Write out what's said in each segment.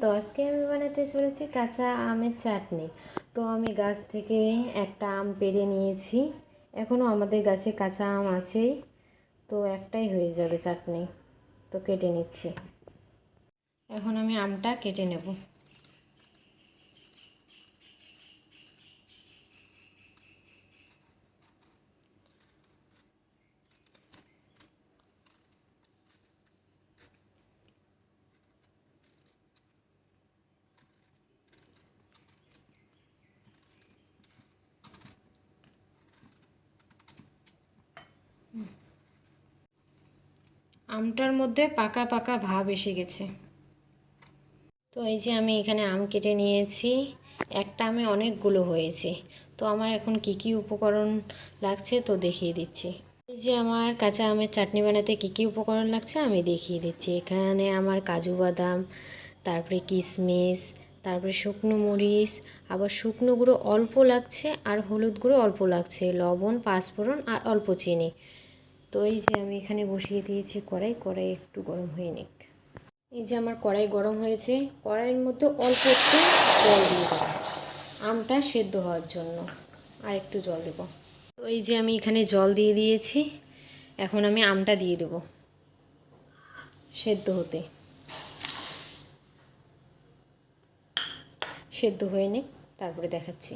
তো আজকে আমি বানাতে চলেছি কাঁচা আমের চাটনি। তো আমি গাছ থেকে একটা আম পেরে নিয়েছি। এখনও আমাদের গাছে কাঁচা আম আছেই। তো একটাই হয়ে যাবে চাটনি। তো কেটে নিচ্ছি। এখন আমি আমটা কেটে নেব। আমটার মধ্যে পাকা পাকা ভাব এসে গেছে। তো এই যে আমি এখানে আম কেটে নিয়েছি, একটা আমে অনেকগুলো হয়েছে। তো আমার এখন কি কি উপকরণ লাগছে তো দেখিয়ে দিচ্ছি। এই যে আমার কাঁচা আমের চাটনি বানাতে কি কি উপকরণ লাগছে আমি দেখিয়ে দিচ্ছি। এখানে আমার কাজু বাদাম, তারপরে কিশমিশ তারপরে শুকনো মরিচ, আবার শুকনো গুঁড়ো অল্প লাগছে আর হলুদ গুঁড়ো অল্প লাগছে, লবণ, পাঁচফোড়ন আর অল্প চিনি। তো এই যে আমি এখানে বসিয়ে দিয়েছি কড়াই কড়াই একটু গরম হয়ে নিক। এই যে আমার কড়াই গরম হয়েছে, কড়াইয়ের মধ্যে অল্প একটু জল দিয়ে দেবো। আমটা সেদ্ধ হওয়ার জন্য আর একটু জল দেবো। তো এই যে আমি এখানে জল দিয়ে দিয়েছি, এখন আমি আমটা দিয়ে দেবো সেদ্ধ হতে। সেদ্ধ হয়ে নিক, তারপরে দেখাচ্ছি।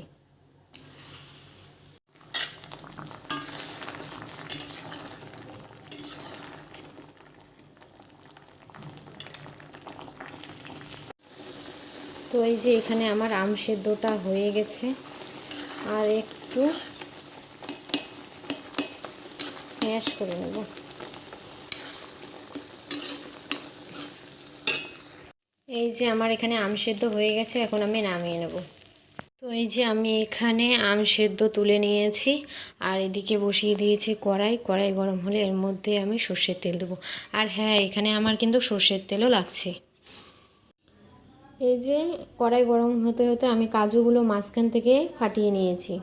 তো এই যে এখানে আমার আম সেদ্ধটা হয়ে গেছে। আর একটু ম্যাশ করে নেব। এই যে আমার এখানে আম সেদ্ধ হয়ে গেছে, এখন আমি নামিয়ে নেব। তো এই যে আমি এখানে আম সেদ্ধ তুলে নিয়েছি, আর এদিকে বসিয়ে দিয়েছি কড়াই। কড়াই গরম হলে এর মধ্যে আমি সর্ষের তেল দেবো। আর হ্যাঁ এখানে আমার কিন্তু সর্ষের তেলও লাগছে। এই যে কড়াই গরম হতে হতে আমি কাজুগুলো মাঝখান থেকে ফাটিয়ে নিয়েছি।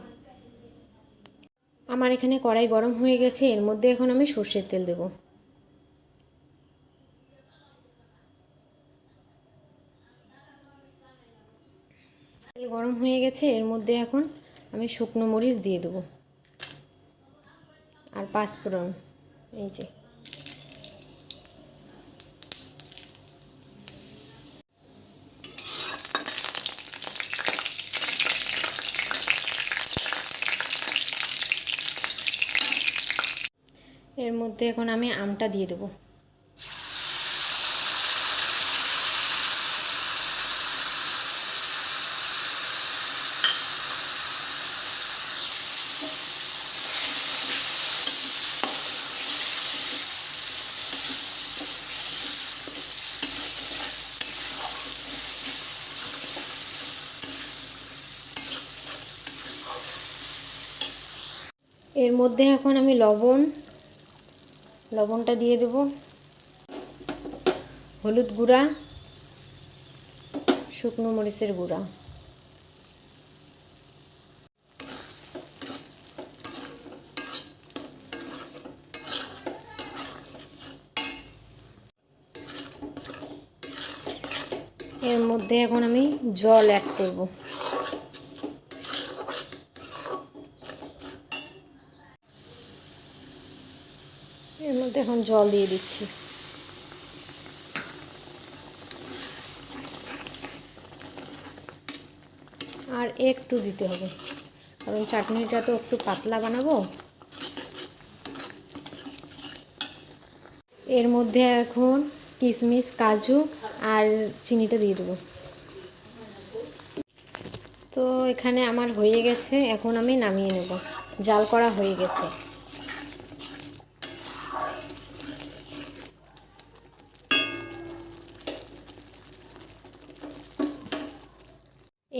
আমার এখানে কড়াই গরম হয়ে গেছে, এর মধ্যে এখন আমি সর্ষের তেল দেব। তেল গরম হয়ে গেছে, এর মধ্যে এখন আমি শুকনো মরিচ দিয়ে দেবো। আর পাঁচফোড়ন, এই যে। এর মধ্যে এখন আমি আমটা দিয়ে দেবো। এর মধ্যে এখন আমি লবণ লবণটা দিয়ে দেব, হলুদ গুঁড়া, শুকনো মরিচের গুঁড়া। এর মধ্যে এখন আমি জল অ্যাড করব। এর মধ্যে এখন জল দিয়ে দিচ্ছি। আর একটু দিতে হবে, কারণ চাটনিটা তো একটু পাতলা বানাবো। এর মধ্যে এখন কিশমিশ কাজু আর চিনিটা দিয়ে দেবো। তো এখানে আমার হয়ে গেছে, এখন আমি নামিয়ে নেব। জাল করা হয়ে গেছে।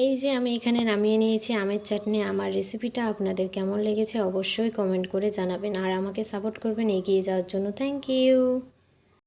এই যে আমি এখানে নামিয়ে নিয়েছি আমের চাটনি, আমার রেসিপিটা আপনাদের কেমন লেগেছে অবশ্যই কমেন্ট করে জানাবেন। আর আমাকে সাপোর্ট করবেন এগিয়ে যাওয়ার জন্য। Thank you